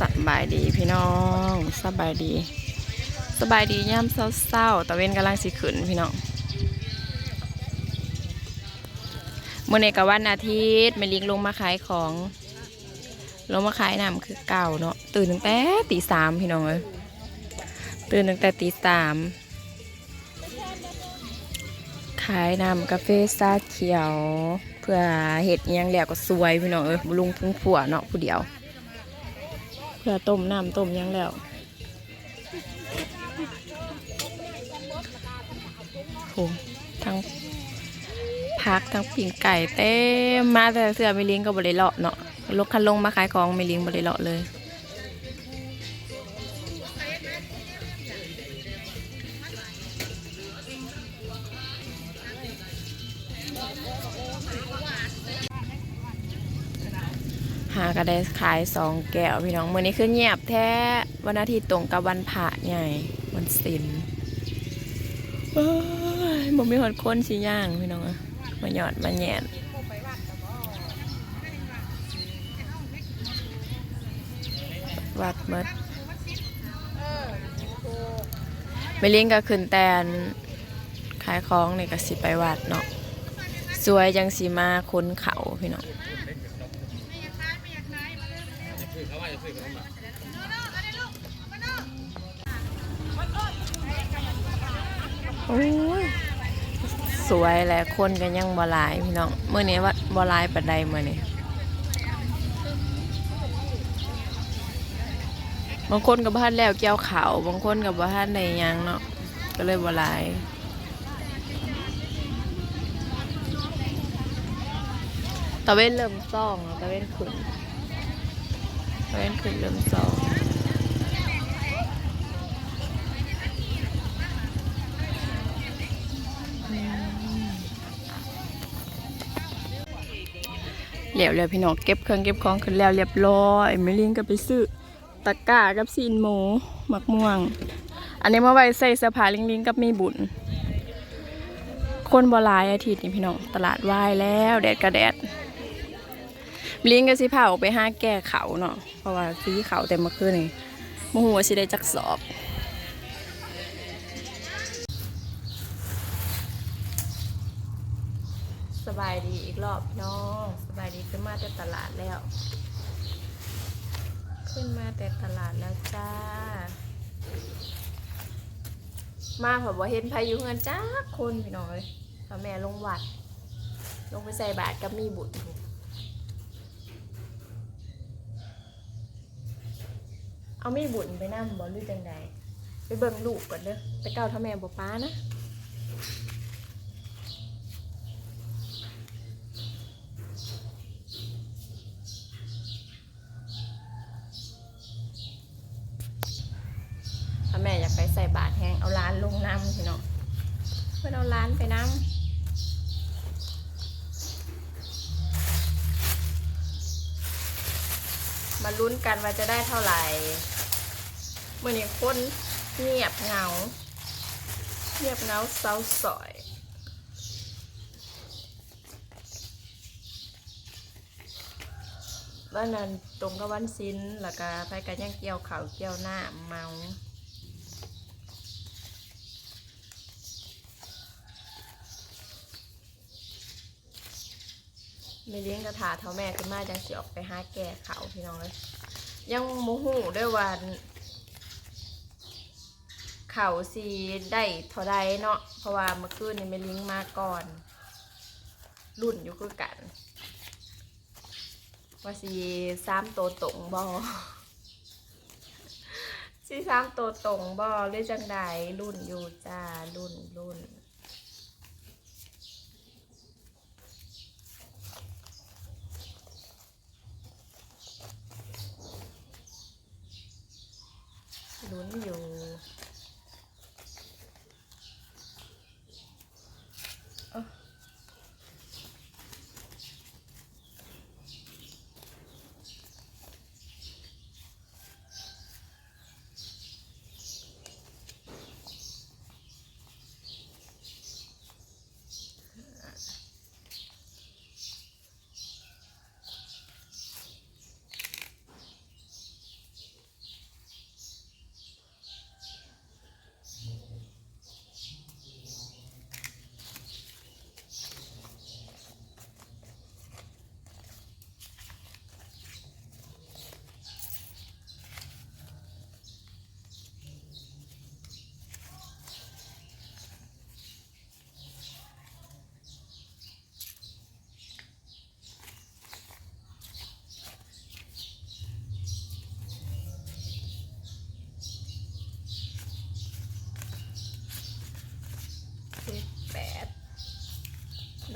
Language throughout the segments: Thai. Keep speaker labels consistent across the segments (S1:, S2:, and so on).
S1: สบายดีพี่น้องสบายดี สบายดีย่ำเศร้าๆตะเวนกำลังสิขึ้นพี่น้องมื่อในกับวันอาทิตย์แม่ลิงลงมาขายของลงมาขายน้ำคือเก่าเนาะตื่นตั้งแต่ตีสามพี่น้องเอ้ยตื่นตั้งแต่ตีสามขายน้ำกาแฟซาเขียว เพื่อเห็ดยังแหล้วก็สวยพี่น้องเอ้ยลุงพุ่งผัวเนาะผู้เดียว พื่อต้มน้ำต้มยังแล้วโหทั้งพักทั้งปิ่งไก่เต็มมาแต่เสื้อไม่เลี้ยงก็บริเลาะเนาะรถคันลงมาขายของไม่เลี้ยงบริเลาะเลย หาก็ได้ขายสองแก้วพี่น้องเมื้อนี้คือเงียบแท้วันอาทิตย์ตรงกับวันพระใหญ่วันศิลเอ้ยบ่มีหอดคนสิย่างพี่น้องอะมาหยอดมาแหยนวัดมดไม่เลี้ยงก็ขึ้นแตนขายของนี่ก็สิไปวัดเนาะสวยจังสีมาค้นเขาพี่น้อง โอ้ยสวยแหละคนกันยังบ่หลายพี่น้องเมื่อนี้ว่าบ่หลายปานใดเมื่อนี้บางคนกับบ้านแล้วเกี่ยวเขาวบางคนกับบ้านในยังเนาะก็เลยบ่หลายตะเว้นเริ่มซ่องตะเว้นขึ้น เว้นขึ้นเริ่มซ่องเหลียวเลยพี่น้องเก็บเครื่องเก็บของขึ้นแล้วเรียบร้อยไม่ลิงก็ไปซื้อตะกร้ากับซีนหมูหมักม่วง อันนี้มาไว้ใส่เสื้อผ้าลิงลิงกับมีบุญ คนบลายอาทิตย์นี่พี่น้องตลาดวายแล้ว แดดกระแดด ลิงก็สิพาออกไปห้าแก้เขาเนาะเพราะว่าซีเขาเต็มเมื่อคืนนี่มโหว่าสิได้จักสอบสบายดีอีกรอบน้องสบายดีขึ้นมาแต่ตลาดแล้ว ขึ้นมาแต่ตลาดแล้วจ้า มาผมว่าเห็นพายุเงินจ้าคนพี่น้องเลยพาแม่ลงวัด ลงไปใส่บาตรกับมีบุตร เอาไมีบุญไปนั่งบอลลูจังใดไปเบิ่งลูกก่อนเด้อไปเก้าถ้าแม่บอกป้านะถ้าแม่อยากไปใส่บาตรแห้งเอาร้านลงน้ำพี่น้องเพื่อนเอาร้านไปน้ำมาลุ้นกันว่าจะได้เท่าไหร่ มื่อนี้คนเงียบเหงา เงียบเหงาเศร้าสอยวันนั้นตรงกับวันศิลแล้วก็ไปกันยังเกี่ยวเขาเกี่ยวหน้าเมาไม่เลี้ยงกระถาเท่าแม่ขึ้นมาจังสิออกไปหาแก่เขาพี่น้องเลยยังโมโหด้วยวัน เขาสีได้เท่าใดเนาะเพราะว่าเมื่อคืนนี่ไม่ลี้งมาก่อน รุ่นอยู่คือกัน ว่าสีซ้ำโตวตรงบอสีซ้ำโตวตรงบอหรือจังใดรุ่นอยู่จ้ารุ่นรุ่นลุ้นอยู่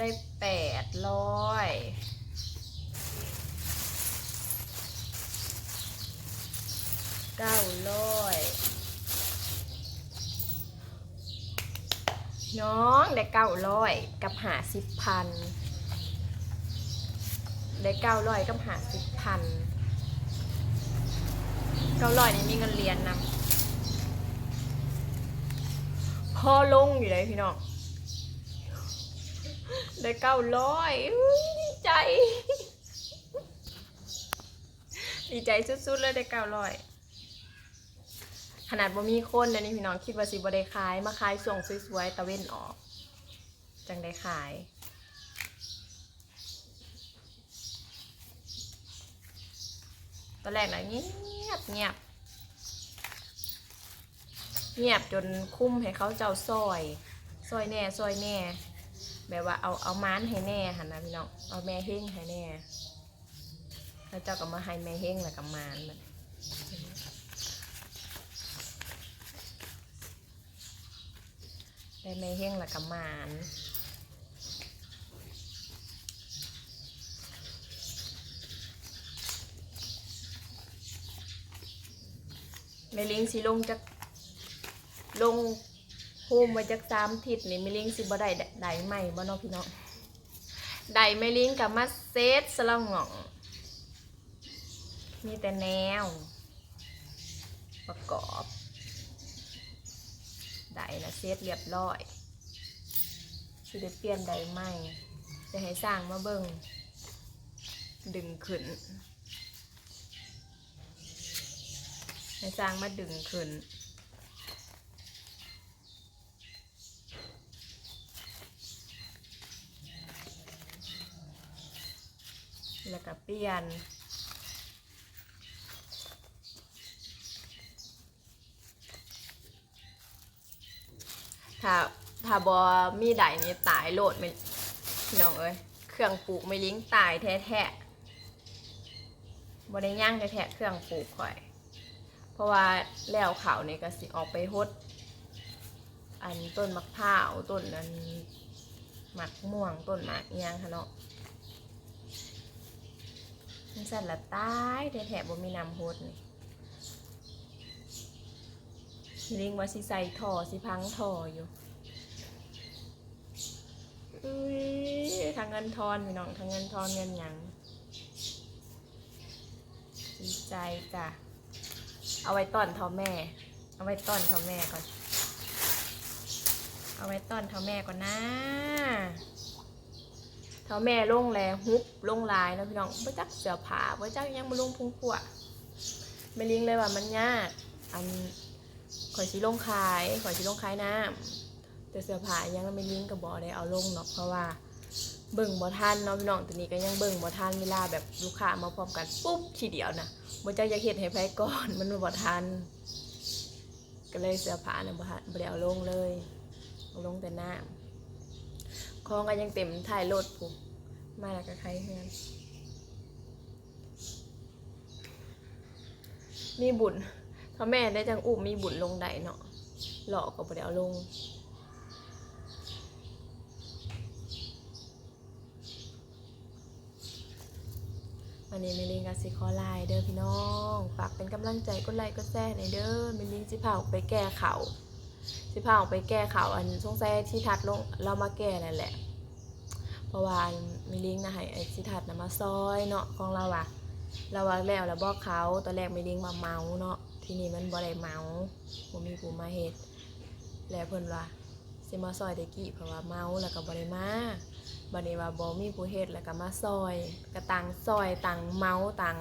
S1: ได้แปดร้อยเก้าร้อยน้องได้เก้าร้อยกับหาสิบพันได้เก้าร้อยกับหาสิบพันเก้าร้อยนี่มีเงินเรียนนำพอลงอยู่เลยพี่น้อง ได้เก้าร้อยดีใจ ดีใจสุดๆเลยได้เก้าร้อยขนาดบ่มีคนนะนี่พี่น้องคิดว่าสิบ่ได้ขายมาขายส่งสวยๆตะเว้นออก จังได้ขายตอนแรกนะเงียบเงียบเงียบจนคุ้มให้เขาเจ้าซอย ซอยแน่ซอยแน่ แบบว่าเอาเอาม้านให้แน่หันนะพี่น้องเอาแม่เฮงให้แน่แล้วเจ้าก็มาให้แม่เฮงแล้วกับมานมันได้แม่เฮงแล้วกับมานแม่ลิงสิลงจากลง โฮมไว้จากสามทิศนี่แม่ลิงสิบ่ได้ได้ใหม่บ่เนาะพี่น้องได้แม่ลิงกับมาเซตสละหง่องมีแต่แนว ประกอบได้นะเซตเรียบร้อยสิได้เปลี่ยนได้ไหมจะให้สร้างมาเบิ่งดึงขึ้นให้สร้างมาดึงขึ้น แล้วก็เปลี่ยน ถ้าถ้าบอมีไดนี่ตายโลดไม่พี่น้องเอ้ยเครื่องปลูกไม่ลิงตายแท้แท้ๆบอได้ย่างแท้ๆเครื่องปลูกข่อย เพราะว่าแล้วเขานี่ก็สิออกไปฮดอันต้นมะพร้าวต้นอันหมักม่วงต้นหมากยังคะเนาะ มันสั่นละตายแท้ๆบ่มีน้ำฮดนี่ลิงว่าสิใส่ท่อสิพังท่ออยู่อุ้ยทางเงินทอนพี่น้องทางเงินทอนเงินหยังดีใจจ้ะเอาไว้ต้อนท่าแม่ เอาไว้ต้อนท่าแม่ก่อน เอาไว้ต้อนท่าแม่ก่อนนะ เท่าแม่ลงแลฮุบลงลายแล้วพี่น้องบ่จักเสือผาบ่จักยังบ่ลงพุงขวไม่ลิงเลยว่ามันยากอันข่อยสิลงขายข่อยสิลงขายน้ำแต่เสือผายังไม่ลิงก็บ่ได้เอาลงเนาะเพราะว่าเบิ่งบ่ทันเนาะพี่น้องตัวนี้ก็ยังเบิ่งบ่ทันเวลาแบบลูกค้ามาพร้อมกันปุ๊บทีเดียวนะบ่จักอยากเฮ็ดให้ไผก่อนมันบ่ทันก็เลยเสื้อผ้าเนี่ยบ่ทันบ่ได้เอาลงเลยเอาลงแต่น้ำของก็ยังเต็มท้ายรถพุ่น มาแล้วก็ใครเฮือน มีบุญถ้าแม่ได้จังอุ้มมีบุญลงได้เนาะหลอกก็บ่ได้เอาลงวันนี้มิลินกับสิขอไลเด้อพี่น้องฝากเป็นกำลังใจกดไลค์กดแชร์ในเด้อมิลินสิพาออกไปแก้เขาสิพาออกไปแก้เขาอันสงสัยที่ทัดลงเรามาแก้นั่นแหละ เพราะว่ามิลินนะให้ไอ้ที่ทัดนะมาซอยเนาะของเราอะเราว่าแล้วแล้วบอกเขาตอนแรกมิลินมาเมาเนาะทีนี้มันบ่ได้เมาบ่มีผู้มาเฮ็ดแล้วเพิ่นว่าสิมาซอยเด็กกี้เพราะว่าเมาแล้วก็บ่ได้มาบัดนี้ว่าบ่มีผู้เฮ็ดแล้วก็มาซอยก็ต่างซอยต่างเมาต่าง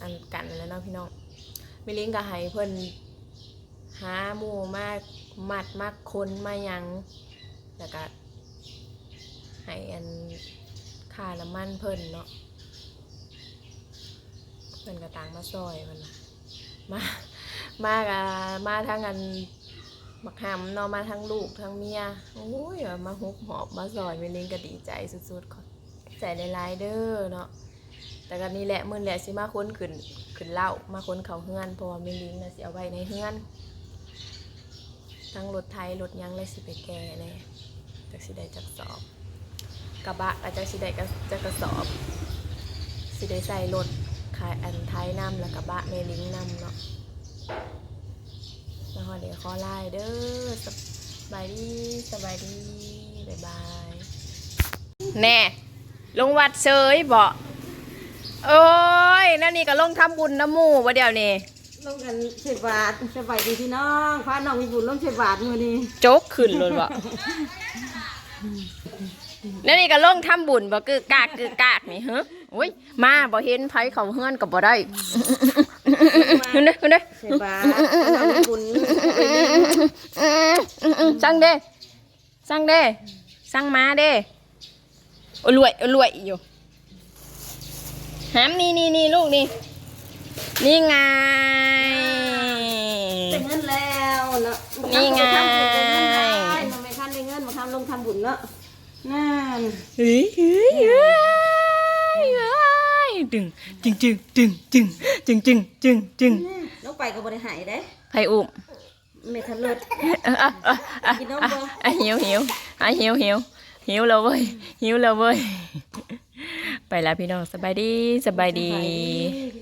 S1: อันกันแล้วเนาะพี่น้องมิลิงก็ให้เพิ่นหาหมู่มามัดมาคนมายังแล้วก็ ให้อันค่าน้ำมันเพิ่นเนาะเพิ่นก็ต่างมาซอยมันนะมามาก็มาทั้งอันบักหำเนาะมาทั้งลูกทั้งเมียโอ้ยมาฮุบหอบมาซอยเมลิงก็ดีใจสุดๆขอใจหลายเด้อเนาะแต่ก็นี่แหละมื้อแหละสิมาค้นขึ้นขึ้นเล้ามาค้นเขาเฮือนเพราะว่าเมลิงนะสิเอาไว้ในเฮือนทั้งรถไทยรถยังเลยสิไปแก่แน่จักสิได้จักสอบ กระบะอาจจะสิได้กระจะกระสอบ สิได้ใส่รถขายอันท้ายน้ำแล้วกระบะเมลิงน้ำเนาะแล้วก็เดี๋ยวขอไล่เด้อสบายดีสบายดีบ๊ายบายแน่ลงวัดเฉยบ่โอ้ยนั่นนี่ก็ลงทำบุญน้ำหมู่วะเดี๋ยวนี้
S2: ลงกันเสบาทสบายดีพี่น้องพาน้องมีบุญลงเสบาทมือนี้
S1: โจ๊กขึ้นเลยบ่ แล้วนี่ก็ลงทำบุญบ่คือกากคือกากนี่ฮะโอ้ยมาบ่เห็นไผเขาเฮือนก็บ่ได้เห็นเด้เห็นเด้
S2: เสบาทพาน้องมีบุญ
S1: สั่งเด้สั่งเด้สั่งมาเด้โอ้รวยโอ้รวยอยู่หามนี่นี่นี่ลูกนี่นี่ไง
S2: ได้เงินแล้วเนาะ
S1: นี่ไง
S2: ทำบุญได้เงินได้น้องไม่คันได้เงินมาทำลงทำบุญเนาะ นั่น
S1: เฮ้ยเฮ้ยเฮ้ยเฮ้ยดึงจึงจึงจึงจึงจึงจึงจึงจึง
S2: น้องไปกับบริหายได้
S1: ไผอุ้ม
S2: ไม่ทันเลิศ
S1: อะอะอะอะ
S2: กินนมบ่
S1: อะหิวหิวอะหิวหิวหิวแล้วเว้ยหิวแล้วเว้ยไปแล้วพี่น้องสบายดีสบายดี
S2: พี่น้อง